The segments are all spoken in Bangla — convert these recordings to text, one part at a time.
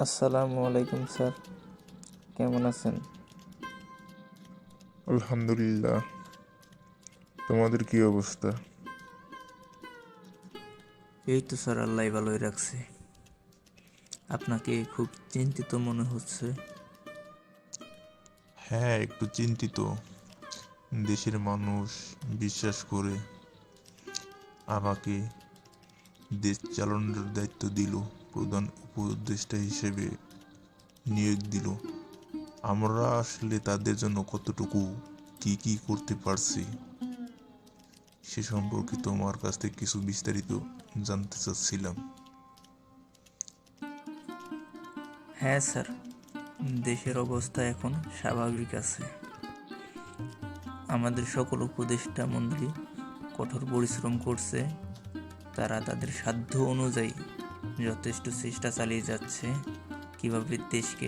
আসসালামু আলাইকুম স্যার। কেমন আছেন? আলহামদুলিল্লাহ। তোমাদের কি অবস্থা? এই তো স্যার আল্লাহ ভালোই রাখছে। আপনাকে খুব চিন্তিত মনে হচ্ছে। হ্যাঁ একটু চিন্তিত। দেশের মানুষ বিশ্বাস করে আমাকে দেশ চালানোর দায়িত্ব দিল। প্রধান উপদেষ্টা হিসেবে নিয়োগ দিল। আমরা আসলে তাদের জন্য কতটুকু, কি কি করতে পারছি, সে সম্পর্কে তোমার কাছ থেকে কিছু বিস্তারিত জানতে চাচ্ছিলাম। হ্যাঁ স্যার, দেশের অবস্থা এখন স্বাভাবিক আছে। আমাদের সকল উপদেষ্টা মন্ত্রী কঠোর পরিশ্রম করছে, তারা তাদের সাধ্য অনুযায়ী যথেষ্ট চেষ্টা চালিয়ে যাচ্ছে। কীভাবে দেশকে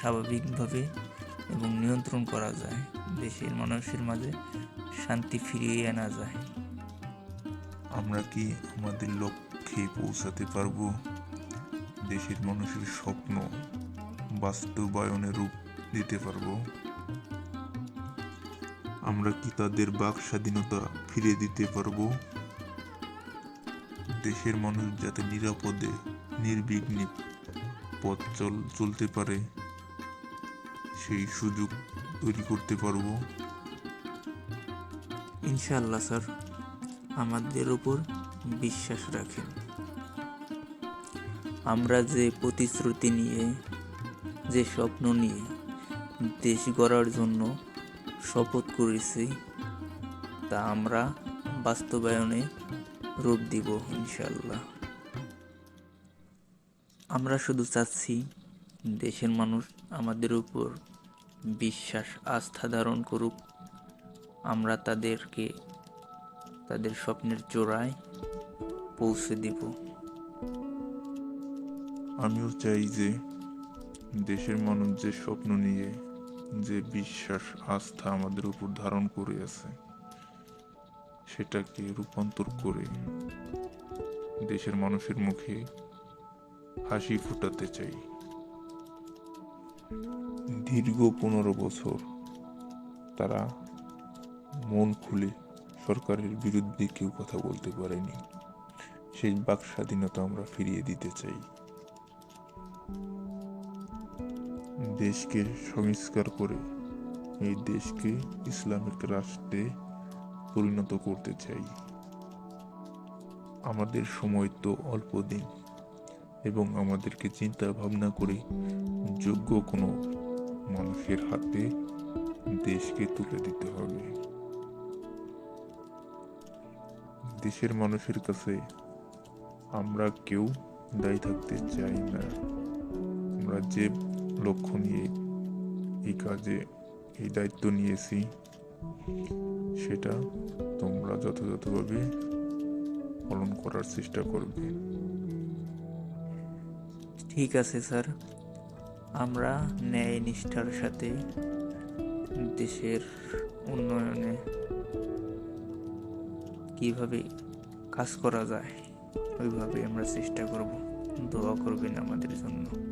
স্বাভাবিকভাবে এবং নিয়ন্ত্রণ করা যায়, দেশের মানুষের মাঝে শান্তি ফিরিয়ে আনা যায়। আমরা কি আমাদের লক্ষ্যে পৌঁছাতে পারব? দেশের মানুষের স্বপ্ন বাস্তবায়নে রূপ দিতে পারব। আমরা কি তাদের বাক স্বাধীনতা ফিরে দিতে পারব? দেশের মানুষ যাতে নিরাপদে, নির্বিঘ্নে পথ চল, চলতে পারে, সেই সুযোগ তৈরি করতে পারব। ইনশাআল্লাহ, স্যার। আমাদের উপর বিশ্বাস রাখেন। আমরা যে প্রতিশ্রুতি নিয়ে, যে স্বপ্ন নিয়ে দেশ গড়ার জন্য শপথ করেছি, তা আমরা বাস্তবায়নে রূপ দিব, ইনশাআল্লাহ। আমরা শুধু চাচ্ছি দেশের মানুষ আমাদের উপর বিশ্বাস, আস্থা ধারণ করুক। আমরা তাদেরকে, তাদের স্বপ্নের চোরায় পৌঁছে দিব। আমিও চাই যে দেশের মানুষ যে স্বপ্ন নিয়ে, যে বিশ্বাস, আস্থা আমাদের উপর ধারণ করে আছে। সেটাকে রূপান্তর করে দেশের মানুষের মুখে হাসি ফুটাতে চাই। দীর্ঘ পনেরো বছর তারা মন খুলে সরকারের বিরুদ্ধে কেউ কথা বলতে পারেনি। সেই বাক স্বাধীনতা আমরা ফিরিয়ে দিতে চাই। দেশকে সংস্কার করে এই দেশকে ইসলামিক রাষ্ট্রে পরিণত করতে চাই। আমাদের সময় তো অল্প দিন এবং আমাদেরকে চিন্তা ভাবনা করে যোগ্য কোনো মানুষের হাতে দেশকে তুলে দিতে হবে। দেশের মানুষের কাছে আমরা কেউ দায়ী থাকতে চাই না। আমরা যে লক্ষ্য নিয়ে এই কাজে, এই দায়িত্ব নিয়েছি সেটা তোমরা যথাযথভাবে পালন করার চেষ্টা করবে। ঠিক আছে, স্যার। আমরা ন্যায় নিষ্ঠার সাথে দেশের উন্নয়নে কীভাবে কাজ করা যায়, ওইভাবে আমরা চেষ্টা করব। দোয়া করবেন আমাদের জন্য।